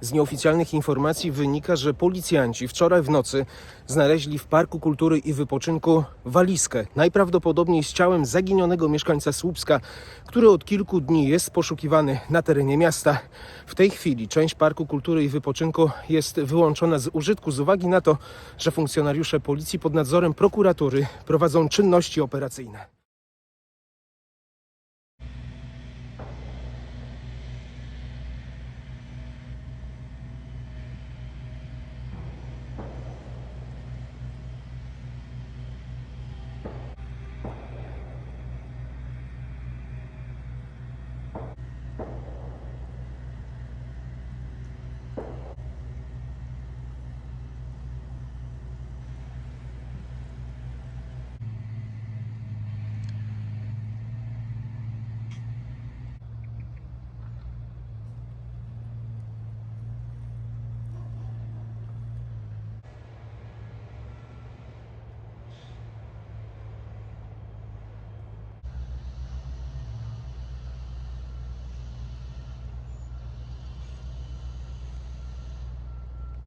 Z nieoficjalnych informacji wynika, że policjanci wczoraj w nocy znaleźli w Parku Kultury i Wypoczynku walizkę, najprawdopodobniej z ciałem zaginionego mieszkańca Słupska, który od kilku dni jest poszukiwany na terenie miasta. W tej chwili część Parku Kultury i Wypoczynku jest wyłączona z użytku z uwagi na to, że funkcjonariusze policji pod nadzorem prokuratury prowadzą czynności operacyjne.